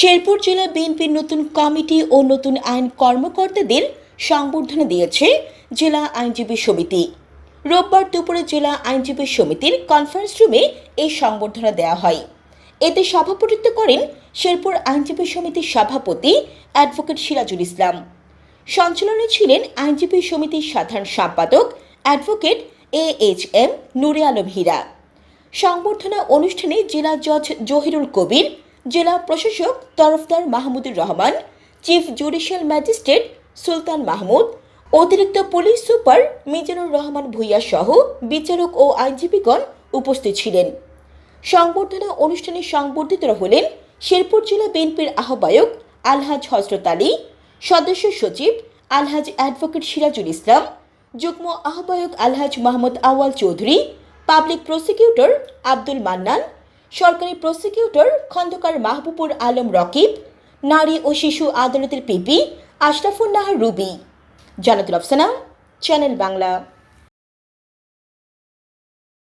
শেরপুর জেলা বিএনপির নতুন কমিটি ও নতুন আইন কর্মকর্তাদের সংবর্ধনা দিয়েছে জেলা আইনজীবী সমিতি। রোববার দুপুরে জেলা আইনজীবী সমিতির কনফারেন্স রুমে এই সংবর্ধনা দেওয়া হয়। এতে সভাপতিত্ব করেন শেরপুর আইনজীবী সমিতির সভাপতি অ্যাডভোকেট সিরাজুল ইসলাম। সঞ্চালনে ছিলেন আইনজীবী সমিতির সাধারণ সম্পাদক অ্যাডভোকেট এ এইচ এম নুরে আলম হীরা। সংবর্ধনা অনুষ্ঠানে জেলা জজ জহিরুল কবির জেলা প্রশাসক Tarafdar Mahmudur Rahman, chief judicial magistrate Sultan Mahmud, অতিরিক্ত পুলিশ সুপার মিজানুর রহমান ভূঁইয়া সহ বিচারক ও আইনজীবীগণ উপস্থিত ছিলেন। সংবর্ধনা অনুষ্ঠানে সংবর্ধিতরা হলেন শেরপুর জেলা বিএনপির আহ্বায়ক আলহাজ হজরত আলী, সদস্য সচিব আলহাজ অ্যাডভোকেট সিরাজুল ইসলাম, যুগ্ম আহ্বায়ক আলহাজ মাহমুদ আওয়াল চৌধুরী, পাবলিক প্রসিকিউটর আব্দুল মান্নান সরকারি প্রসিকিউটর খন্দকার মাহবুবুর আলম রকিব, নারী ও শিশু আদালতের পিপি আশরাফুন্নাহার রুবি। জানাতুল আফসানা, চ্যানেল বাংলা।